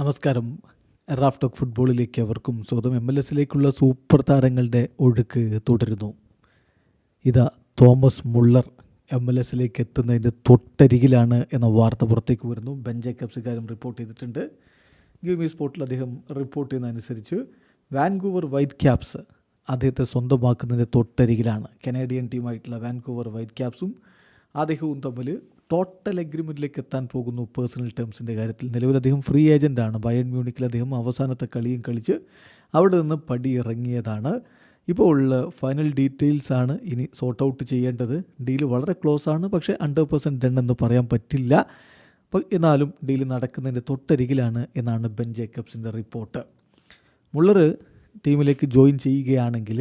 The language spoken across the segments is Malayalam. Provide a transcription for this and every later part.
നമസ്കാരം. റാഫ് ടോക്ക് ഫുട്ബോളിലേക്ക് അവർക്കും സ്വന്തം എം എൽ എസിലേക്കുള്ള സൂപ്പർ താരങ്ങളുടെ ഒഴുക്ക് തുടരുന്നു. ഇതാ തോമസ് മുള്ളർ എം എൽ എസിലേക്ക് എത്തുന്നതിന്റെ തൊട്ടരികിലാണ് എന്ന വാർത്ത പുറത്തേക്ക് വരുന്നു. ബെൻ ജേക്കബ്സ് ഇക്കാര്യം റിപ്പോർട്ട് ചെയ്തിട്ടുണ്ട്. ഗ്യൂമി സ്പോർട്ടിൽ അദ്ദേഹം റിപ്പോർട്ട് ചെയ്യുന്നതനുസരിച്ച് വാൻകൂവർ വൈറ്റ് ക്യാപ്സ് അദ്ദേഹത്തെ സ്വന്തമാക്കുന്നതിന്റെ തൊട്ടരികിലാണ്. കനേഡിയൻ ടീമായിട്ടുള്ള വാൻകൂവർ വൈറ്റ് ക്യാപ്സും അദ്ദേഹവും തമ്മിൽ ടോട്ടൽ അഗ്രിമെന്റിലേക്ക് എത്താൻ പോകുന്നു പേഴ്സണൽ ടേംസിന്റെ കാര്യത്തിൽ. നിലവിൽ അദ്ദേഹം ഫ്രീ ഏജന്റാണ് ബയൺ മ്യൂണിക്കിൽ അദ്ദേഹം അവസാനത്തെ കളിയും കളിച്ച് അവിടെ നിന്ന് പടി ഇറങ്ങിയതാണ് ഇപ്പോൾ ഉള്ള ഫൈനൽ ഡീറ്റെയിൽസ് ആണ് ഇനി സോർട്ട് ഔട്ട് ചെയ്യേണ്ടത്. ഡീൽ വളരെ ക്ലോസ് ആണ് പക്ഷേ ഹൺഡ്രഡ് പെർസെന്റ് ഡൺ എന്ന് പറയാൻ പറ്റില്ല. എന്നാലും ഡീൽ നടക്കുന്നതിന്റെ തൊട്ടരികിലാണ് എന്നാണ് ബെൻ ജേക്കബ്സിന്റെ റിപ്പോർട്ട് മുള്ളർ ടീമിലേക്ക് ജോയിൻ ചെയ്യുകയാണെങ്കിൽ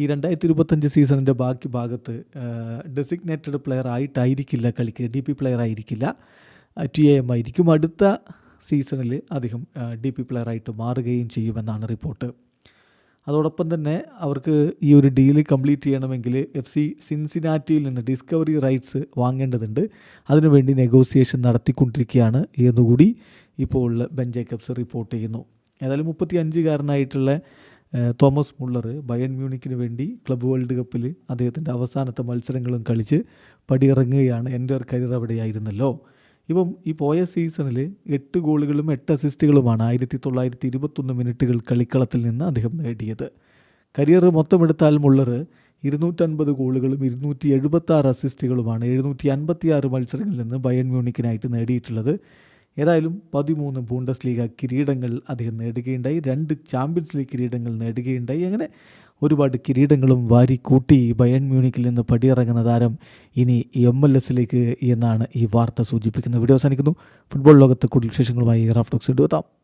ഈ രണ്ടായിരത്തി ഇരുപത്തഞ്ച് സീസണിന്റെ ബാക്കി ഭാഗത്ത് ഡെസിഗ്നേറ്റഡ് പ്ലെയർ ആയിട്ടായിരിക്കില്ല കളിക്കുക ഡി പി പ്ലെയർ ആയിരിക്കില്ല ടി എ എം ആയിരിക്കും. അടുത്ത സീസണിൽ അദ്ദേഹം ഡി പി പ്ലെയർ ആയിട്ട് മാറുകയും ചെയ്യുമെന്നാണ് റിപ്പോർട്ട്. അതോടൊപ്പം തന്നെ അവർക്ക് ഈ ഒരു ഡീൽ കംപ്ലീറ്റ് ചെയ്യണമെങ്കിൽ എഫ് സി സിൻസിനാറ്റിയിൽ നിന്ന് ഡിസ്കവറി റൈറ്റ്സ് വാങ്ങേണ്ടതുണ്ട്. അതിനുവേണ്ടി നെഗോസിയേഷൻ നടത്തിക്കൊണ്ടിരിക്കുകയാണ് എന്നുകൂടി ഇപ്പോൾ ബെൻ ജേക്കബ്സ് റിപ്പോർട്ട് ചെയ്യുന്നു. ഏതായാലും മുപ്പത്തി അഞ്ചുകാരനായിട്ടുള്ള തോമസ് മുള്ളർ ബയൺ മ്യൂണിക്കിന് വേണ്ടി ക്ലബ് വേൾഡ് കപ്പിൽ അദ്ദേഹത്തിന്റെ അവസാനത്തെ മത്സരങ്ങളും കളിച്ച് പടിയിറങ്ങുകയാണ്. എന്റെ ഒരു കരിയർ അവിടെയായിരുന്നല്ലോ. ഇപ്പം ഈ പോയ സീസണിൽ എട്ട് ഗോളുകളും എട്ട് അസിസ്റ്റുകളുമാണ് ആയിരത്തി തൊള്ളായിരത്തി ഇരുപത്തൊന്ന് മിനിറ്റുകൾ കളിക്കളത്തിൽ നിന്ന് അദ്ദേഹം നേടിയത്. കരിയർ മൊത്തമെടുത്താൽ മുള്ളർ ഇരുന്നൂറ്റൻപത് ഗോളുകളും ഇരുന്നൂറ്റി എഴുപത്താറ് അസിസ്റ്റുകളുമാണ് എഴുന്നൂറ്റി അൻപത്തി ആറ് മത്സരങ്ങളിൽ നിന്ന് ബയൺ മ്യൂണിക്കിനായിട്ട് നേടിയിട്ടുള്ളത്. ഏതായാലും പതിമൂന്ന് ബൂണ്ടസ് ലീഗ കിരീടങ്ങൾ അദ്ദേഹം നേടുകയുണ്ടായി. രണ്ട് ചാമ്പ്യൻസ് ലീഗ് കിരീടങ്ങൾ നേടുകയുണ്ടായി. അങ്ങനെ ഒരുപാട് കിരീടങ്ങളും വാരി കൂട്ടി ബയൺ മ്യൂണിക്കിൽ നിന്ന് പടിയിറങ്ങുന്ന താരം ഇനി എം എൽ എസിലേക്ക് എന്നാണ് ഈ വാർത്ത സൂചിപ്പിക്കുന്നത്. വീഡിയോ അവസാനിക്കുന്നു. ഫുട്ബോൾ ലോകത്ത് കൂടുതൽ വിശേഷങ്ങളുമായി റാഫ്റ്റോക്സ് എടുത്താം